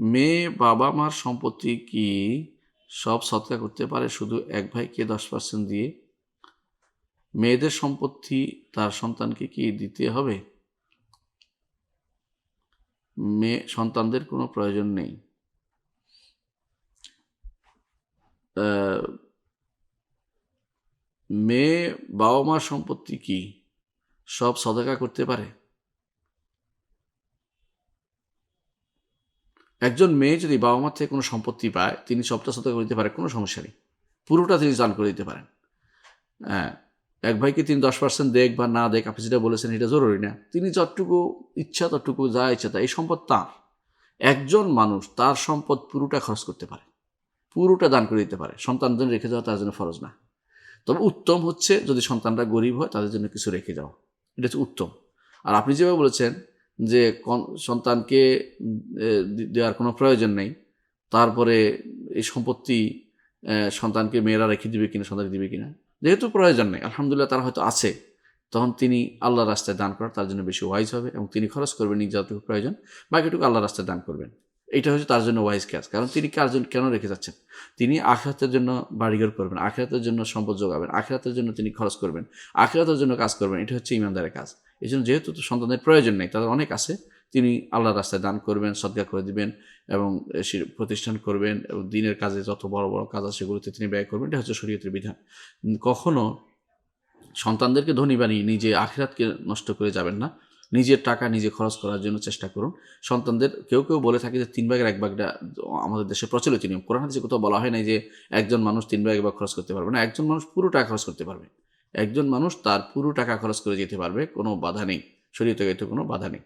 মেয়ে বাবা মার সম্পত্তি কি সব সৎকার করতে পারে শুধু এক ভাইকে দশ পার্সেন্ট দিয়ে? মেয়েদের সম্পত্তি তার সন্তানকে কি দিতে হবে? মেয়ে, সন্তানদের কোনো প্রয়োজন নেই। মেয়ে বাবা মার সম্পত্তি কি সব সদাকা করতে পারে? একজন মেয়ে যদি বাবা মার থেকে কোনো সম্পত্তি পায়, তিনি সবটা সদাকা করে দিতে পারেন, কোনো সমস্যা নেই। পুরোটা তিনি দান করে দিতে পারেন। হ্যাঁ এক ভাইকে তিনি দশ পার্সেন্ট দেখ বা না দেখ, আপনি যেটা বলেছেন এটা জরুরি না। তিনি যতটুকু ইচ্ছা, ততটুকু যা ইচ্ছা তা এই সম্পদ তার। একজন মানুষ তার সম্পদ পুরোটা খরচ করতে পারে। পুরোটা দান করে দিতে পারে। সন্তানদের রেখে যাওয়া তার জন্য ফরজ না। তবে উত্তম হচ্ছে যদি সন্তানরা গরিব হয়, তাদের জন্য কিছু রেখে যাও এটা হচ্ছে উত্তম। আর আপনি যেভাবে বলেছেন যে সন্তানকে দেওয়ার কোনো প্রয়োজন নেই। তারপরে এই সম্পত্তি সন্তানকে মেয়েরা রেখে দিবে কিনা সন্তানকে দিবে কিনা, যেহেতু প্রয়োজন নেই। আলহামদুলিল্লাহ তারা হয়তো আছে। তখন তিনি আল্লাহ রাস্তায় দান করার, তার জন্য বেশি ওয়াইজ হবে এবং তিনি খরচ করবেন নিজ যতটুকু প্রয়োজন, বাকিটুকু আল্লাহ রাস্তায় দান করবেন। এটা হচ্ছে তার জন্য ওয়াইজ কাজ কারণ তিনি কার জন্য, কেন রেখে যাচ্ছেন? তিনি আখরাতের জন্য বাড়িঘর করবেন, আখরাতের জন্য সম্পদ যোগাবেন আখরাতের জন্য তিনি খরচ করবেন, আখরাতের জন্য কাজ করবেন, এটা হচ্ছে ইমানদারের কাজ। এই জন্য যেহেতু তো সন্তানের প্রয়োজন নেই, তাদের অনেক আছে। তিনি আল্লাহর রাস্তায় দান করবেন সদ্গা করে দিবেন এবং প্রতিষ্ঠান করবেন এবং দিনের কাজে যত বড় বড় কাজ আছে সেগুলোতে তিনি ব্যয় করবেন। এটা হচ্ছে শরীয়তের বিধান। কখনো সন্তানদেরকে ধনী বানিয়ে নিজে আখিরাতকে নষ্ট করে যাবেন না। নিজের টাকা নিজে খরচ করার জন্য চেষ্টা করুন। সন্তানদের কেউ কেউ বলে থাকে যে তিন ভাগের এক ভাগটা আমাদের দেশে প্রচলিত নিয়ম। কোরআন হাদিসে কোথাও বলা হয় না যে একজন মানুষ তিন ভাগ, এক ভাগ খরচ করতে পারবে না। একজন মানুষ পুরো টাকা খরচ করতে পারবে। একজন মানুষ তার পুরো টাকা খরচ করে যেতে পারবে, কোনো বাধা নেই। শরীয়তে কোনো বাধা নেই।